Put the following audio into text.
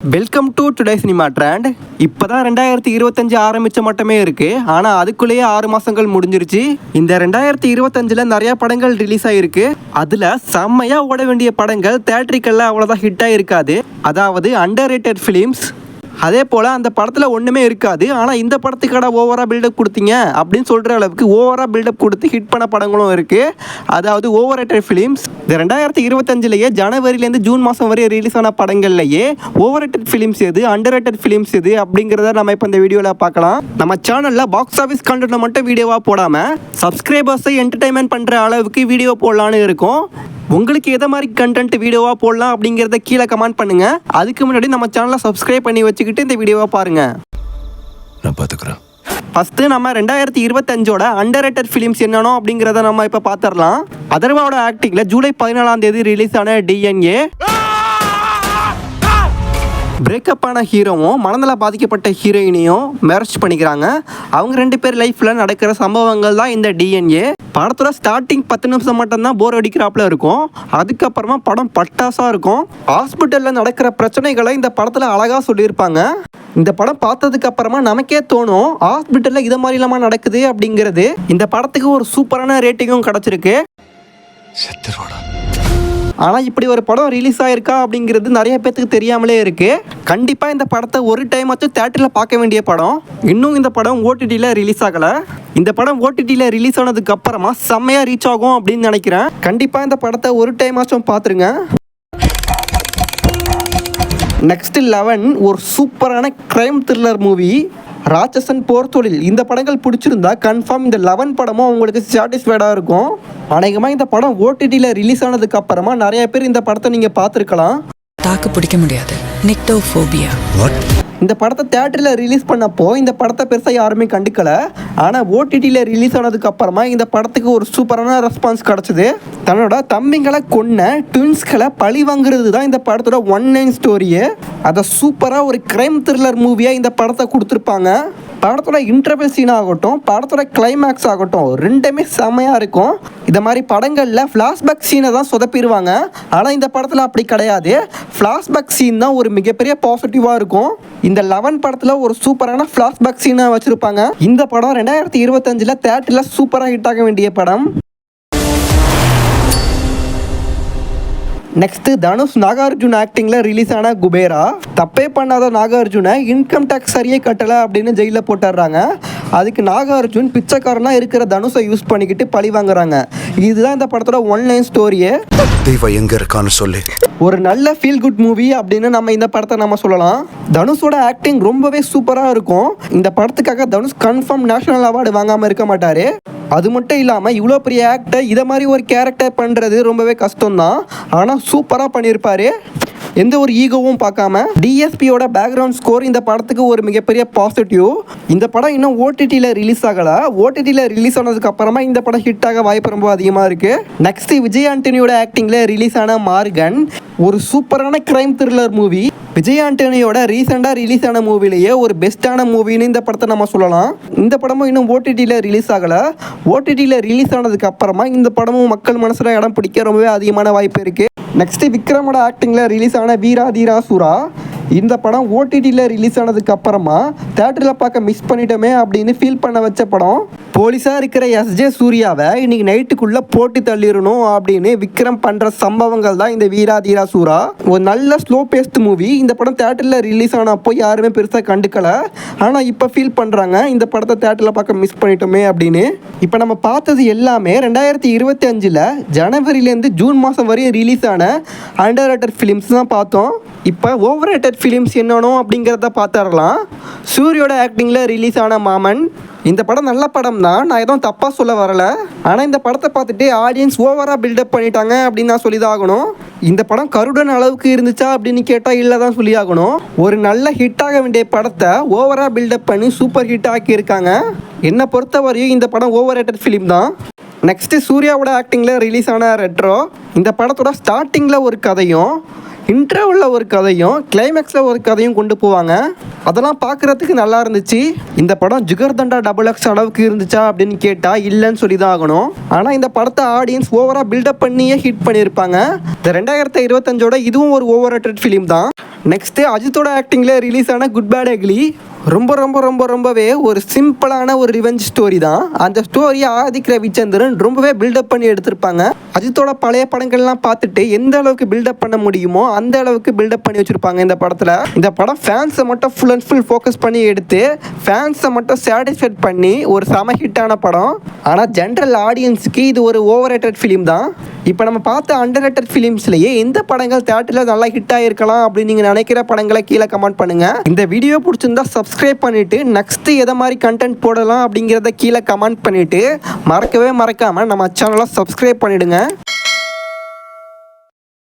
Welcome to today cinema trend இப்போதான் ரெண்டாயிரத்தி இருபத்தஞ்சு ஆரம்பித்த மட்டுமே இருக்குது ஆனால் அதுக்குள்ளேயே ஆறு மாதங்கள் முடிஞ்சிருச்சு. இந்த ரெண்டாயிரத்தி இருபத்தஞ்சில் நிறைய படங்கள் ரிலீஸ் ஆகிருக்கு அதில் செம்மையாக ஓட வேண்டிய படங்கள் தேட்டரிக்கெல்லாம் அவ்வளோதான் ஹிட்டாக இருக்காது அதாவது அண்டர் ரேட்டட் ஃபிலிம்ஸ் அதே போல் அந்த படத்தில் ஒன்றுமே இருக்காது. ஆனால் இந்த படத்துக்கடா ஓவராக பில்டப் கொடுத்தீங்க? அப்படின்னு சொல்கிற அளவுக்கு ஓவராக பில்டப் கொடுத்து ஹிட் பண்ண படங்களும் இருக்குது அதாவது ஓவர் ரேட்டட் ஃபிலிம்ஸ் இந்த ரெண்டாயிரத்தி இருபத்தஞ்சிலேயே ஜனவரிலேருந்து ஜூன் மாதம் வரை ரிலீஸ் ஆன படங்கள்லையே ஓவர் ரேட்டட் ஃபிலிம்ஸ் எது அண்டர் ரேட்டட் ஃபிலிம்ஸ் எது அப்படிங்கிறத நம்ம இப்போ இந்த வீடியோவில் பார்க்கலாம். நம்ம சேனலில் பாக்ஸ் ஆஃபீஸ் கண்டென்ட் மட்டும் வீடியோவாக போடாமல் சப்ஸ்கிரைபர்ஸை என்டர்டைன்மெண்ட் பண்ணுற அளவுக்கு வீடியோ போடலான்னு இருக்கும். உங்களுக்கு எதை மாதிரி கண்டென்ட் வீடியோவாக போடலாம் அப்படிங்கிறத கீழே கமெண்ட் பண்ணுங்க. அதுக்கு முன்னாடி நம்ம சேனலை சப்ஸ்கிரைப் பண்ணி வச்சுக்கிட்டு இந்த வீடியோவை பாருங்க. நான் பார்த்துக்குறேன் ஃபஸ்ட்டு நம்ம ரெண்டாயிரத்தி இருபத்தஞ்சோட அண்டர் ரேட்டட் ஃபிலிம்ஸ் என்னனோ அப்படிங்கிறத நம்ம இப்போ பார்த்துடலாம் அதர்வாவோட ஆக்டிங்கில் ஜூலை பதினாலாம் தேதி ரிலீஸ் ஆன டிஎன்ஏ பிரேக்கப் ஆன ஹீரோவும் மனநல பாதிக்கப்பட்ட ஹீரோயினையும் மேரேஜ் பண்ணிக்கிறாங்க. அவங்க ரெண்டு பேர் லைஃப்பில் நடக்கிற சம்பவங்கள் தான் இந்த டிஎன்ஏ படத்தோட ஸ்டார்டிங் பத்து நிமிஷம் மட்டும்தான் போர் அடிக்கிறாப்புல இருக்கும். அதுக்கப்புறமா படம் பட்டாசாக இருக்கும். ஹாஸ்பிட்டலில் நடக்கிற பிரச்சனைகளை இந்த படத்தில் அழகாக சொல்லியிருப்பாங்க. இந்த படம் பார்த்ததுக்கு அப்புறமா நமக்கே தோணும் ஹாஸ்பிட்டலில் இதை மாதிரி இல்லாமல் நடக்குது அப்படிங்கிறது. இந்த படத்துக்கு ஒரு சூப்பரான ரேட்டிங்கும் கிடச்சிருக்கு. செத்துருவாடா. ஆனால் இப்படி ஒரு படம் ரிலீஸ் ஆயிருக்கா அப்படிங்கிறது நிறைய பேத்துக்கு தெரியாமலே இருக்கு. கண்டிப்பாக இந்த படத்தை ஒரு டைம் வச்சு தேட்டரில் பார்க்க வேண்டிய படம். இன்னும் இந்த படம் ஓடிடியில் ரிலீஸ் ஆகலை. இந்த படம் ஓடிடியில் ரிலீஸ் ஆனதுக்கு அப்புறமா செம்மையாக ரீச் ஆகும் அப்படின்னு நினைக்கிறேன். கண்டிப்பாக இந்த படத்தை ஒரு டைம் ஆச்சும் பார்த்துருங்க. நெக்ஸ்ட் லெவன் ஒரு சூப்பரான crime thriller movie Ratsasan Por Thozhil. இந்த படங்கள் பிடிச்சிருந்தா கன்ஃபார்ம் இந்த லெவன் படமும் உங்களுக்கு சாட்டிஸ்ஃபைடாக இருக்கும். அநேகமாக இந்த படம் ஓடிடியில் ரிலீஸ் ஆனதுக்கு அப்புறமா நிறைய பேர் இந்த படத்தை நீங்கள் பார்த்துருக்கலாம். தாக்கு பிடிக்க முடியாது. நிக்டோஃபோபியா வாட் இந்த படத்தை தேட்டரில் ரிலீஸ் பண்ணப்போ இந்த படத்தை பெருசாக யாருமே கண்டுக்கல. ஆனால் ஓடிடியில் ரிலீஸ் ஆனதுக்கு அப்புறமா இந்த படத்துக்கு ஒரு சூப்பரான ரெஸ்பான்ஸ் கிடச்சிது. தன்னோட தம்பிங்களை கொன்ன ட்வின்ஸ்களை பழி வாங்குறது தான் இந்த படத்தோட ஒன் நைன் ஸ்டோரியே அதை சூப்பராக ஒரு கிரைம் த்ரில்லர் மூவியாக இந்த படத்தை கொடுத்துருப்பாங்க. படத்தோட இன்டர்வல் சீன் ஆகட்டும் படத்தோட கிளைமேக்ஸ் ஆகட்டும் ரெண்டுமே செமையாக இருக்கும். இந்த மாதிரி படங்களில் ஃப்ளாஷ்பேக் சீனை தான் சொதப்பிடுவாங்க. ஆனால் இந்த படத்தில் அப்படி கிடையாது. ஃப்ளாஷ்பேக் சீன் தான் ஒரு மிகப்பெரிய பாசிட்டிவாக இருக்கும். இந்த லெவன் படத்தில் ஒரு சூப்பரான ஃப்ளாஷ்பேக் சீனை வச்சுருப்பாங்க. இந்த படம் ரெண்டாயிரத்தி இருபத்தஞ்சில் தேட்டரில் சூப்பராக ஹிட் ஆக வேண்டிய படம். நெக்ஸ்ட் தனுஷ் நாகார்ஜுன் ஆக்டிங்ல ரிலீஸ் ஆன குபேரா. தப்பே பண்ணாத நாகார்ஜுனை இன்கம் டேக்ஸ் சரியே கட்டலை அப்படின்னு ஜெயிலில் போட்டுடுறாங்க அதுக்கு நாகார்ஜுன் பிச்சைக்காரனா இருக்கிற தனுஷை யூஸ் பண்ணிக்கிட்டு பழி வாங்குறாங்க. இதுதான் இந்த படத்தோட ஒன்லைன் ஸ்டோரியே தெய்வம் எங்க இருக்கான்னு சொல்லு. ஒரு நல்ல ஃபீல் குட் மூவி அப்படின்னு நம்ம இந்த படத்தை நம்ம சொல்லலாம். தனுஷோட ஆக்டிங் ரொம்பவே சூப்பராக இருக்கும். இந்த படத்துக்காக தனுஷ் கன்ஃபார்ம் நேஷனல் அவார்டு வாங்காமல் இருக்க மாட்டார். அது மட்டும் இல்லாமல் இவ்வளோ பெரிய ஆக்டர் இதை மாதிரி ஒரு கேரக்டர் பண்ணுறது ரொம்பவே கஷ்டம்தான். ஆனால் சூப்பராக பண்ணியிருப்பார் எந்த ஒரு ஈகோவும் பார்க்காம டிஎஸ்பியோட பேக்ரவுண்ட் ஸ்கோர் இந்த படத்துக்கு ஒரு மிகப்பெரிய பாசிட்டிவ் இந்த படம் இன்னும் ஓடிடியில் ரிலீஸ் ஆகலை. ஓடிடியில் ரிலீஸ் ஆனதுக்கு அப்புறமா இந்த படம் ஹிட் ஆக வாய்ப்பு ரொம்ப அதிகமாக இருக்குது நெக்ஸ்ட் விஜய் ஆண்டனியோட ஆக்டிங்கில் ரிலீஸ் ஆன மார்கன். ஒரு சூப்பரான கிரைம் த்ரில்லர் மூவி விஜய் ஆண்டனியோட ரீசெண்டாக ரிலீஸ் ஆன மூவிலேயே ஒரு பெஸ்ட்டான மூவின்னு இந்த படத்தை நம்ம சொல்லலாம். இந்த படமும் இன்னும் ஓடிடியில் ரிலீஸ் ஆகலை. ஓடிடியில் ரிலீஸ் ஆனதுக்கு அப்புறமா இந்த படமும் மக்கள் மனசில் இடம் பிடிக்க ரொம்பவே அதிகமான வாய்ப்பு இருக்குது நெக்ஸ்ட் விக்ரமோட ஆக்டிங்கில் ரிலீஸ் ஆன வீரா தீரா சூரா. இந்த படம் ஓடிடியில் ரிலீஸ் ஆனதுக்கு அப்புறமா தேட்டரில் பார்க்க மிஸ் பண்ணிட்டோமே அப்படின்னு ஃபீல் பண்ண வச்ச படம். போலீஸாக இருக்கிற எஸ்ஜே சூர்யாவை இன்னைக்கு நைட்டுக்குள்ளே போட்டு தள்ளிடணும் அப்படின்னு விக்ரம் பண்ணுற சம்பவங்கள் தான் இந்த வீரா தீரா சூரா. ஒரு நல்ல ஸ்லோ பேஸ்ட் மூவி இந்த படம் தேட்டரில் ரிலீஸ் ஆனப்போ யாருமே பெருசாக கண்டுக்கல. ஆனால் இப்போ ஃபீல் பண்ணுறாங்க இந்த படத்தை தேட்டரில் பார்க்க மிஸ் பண்ணிட்டோமே அப்படின்னு. இப்போ நம்ம பார்த்தது எல்லாமே ரெண்டாயிரத்தி இருபத்தி அஞ்சில் ஜனவரிலேருந்து ஜூன் மாதம் வரையும் ரிலீஸ் ஆன அண்டர் ரேட்டட் ஃபிலிம்ஸ் தான் பார்த்தோம். இப்போ ஓவர் ரேட்டட் ஃபிலிம்ஸ் என்னனோ அப்படிங்கிறத பார்த்துடலாம் சூரியோட ஆக்டிங்கில் ரிலீஸ் ஆன மாமன். இந்த படம் நல்ல படம் தான் நான் எதுவும் தப்பாக சொல்ல வரல. ஆனால் இந்த படத்தை பார்த்துட்டு ஆடியன்ஸ் ஓவராக பில்டப் பண்ணிட்டாங்க அப்படின்னு நான் சொல்லி தான் ஆகணும் இந்த படம் கருடன் அளவுக்கு இருந்துச்சா அப்படின்னு கேட்டால் இல்லை தான் சொல்லி ஆகணும் ஒரு நல்ல ஹிட்டாக வேண்டிய படத்தை ஓவராக பில்டப் பண்ணி சூப்பர் ஹிட் ஆக்கியிருக்காங்க என்னை பொறுத்தவரையும் இந்த படம் ஓவர் ரேட்டட் ஃபிலிம் தான். நெக்ஸ்ட்டு சூர்யாவோட ஆக்டிங்கில் ரிலீஸ் ஆன ரெட்ரோ இந்த படத்தோட ஸ்டார்டிங்கில் ஒரு கதையும் இன்டர்வலில் ஒரு கதையும் கிளைமேக்ஸில் ஒரு கதையும் கொண்டு போவாங்க. அதெல்லாம் பார்க்குறதுக்கு நல்லா இருந்துச்சு. இந்த படம் ஜிகர்தண்டா டபுள் எக்ஸ் அளவுக்கு இருந்துச்சா அப்படின்னு கேட்டால் இல்லைன்னு சொல்லி தான் ஆகணும். ஆனால் இந்த படத்தை ஆடியன்ஸ் ஓவராக பில்டப் பண்ணியே ஹிட் பண்ணியிருப்பாங்க. இந்த ரெண்டாயிரத்தி இருபத்தஞ்சோட இதுவும் ஒரு ஓவர் ரேட்டட் ஃபிலிம் தான். நெக்ஸ்ட்டு அஜித்தோட ஆக்டிங்கில் ரிலீஸ் ஆன குட் பேட் அக்லி ரொம்ப ரொம்ப ரொம்ப ரொம்பவே ஒரு சிம்பிளான ஒரு ரிவெஞ்ச் ஸ்டோரி தான். அந்த ஸ்டோரியை ஆதிக் ரவிச்சந்திரன் ரொம்பவே பில்டப் பண்ணி எடுத்திருப்பாங்க. அஜித்தோட பழைய படங்கள்லாம் பார்த்துட்டு எந்த அளவுக்கு பில்டப் பண்ண முடியுமோ அந்த அளவுக்கு பில்டப் பண்ணி வச்சுருப்பாங்க இந்த படத்தில். இந்த படம் ஃபேன்ஸை மட்டும் ஃபுல் அண்ட் ஃபுல் ஃபோக்கஸ் பண்ணி எடுத்து ஃபேன்ஸை மட்டும் சாட்டிஸ்ஃபைட் பண்ணி ஒரு செம ஹிட்டான படம். ஆனால் ஜென்ரல் ஆடியன்ஸுக்கு இது ஒரு ஓவர் ரேட்டட் ஃபிலிம் தான். இப்போ நம்ம பார்த்த அண்டர் ரேட்டட் ஃபிலிம்ஸ்லேயே எந்த படங்கள் தேட்டரில் நல்லா ஹிட் ஆகிருக்கலாம் அப்படின்னு நீங்கள் நினைக்கிற படங்களை கீழே கமெண்ட் பண்ணுங்கள் இந்த வீடியோ பிடிச்சிருந்தா சப்ஸ்கிரைப் பண்ணிவிட்டு நெக்ஸ்ட்டு எதை மாதிரி கண்டென்ட் போடலாம் அப்படிங்கிறத கீழே கமெண்ட் பண்ணிவிட்டு மறக்கவே மறக்காமல் நம்ம சேனலை சப்ஸ்கிரைப் பண்ணிவிடுங்க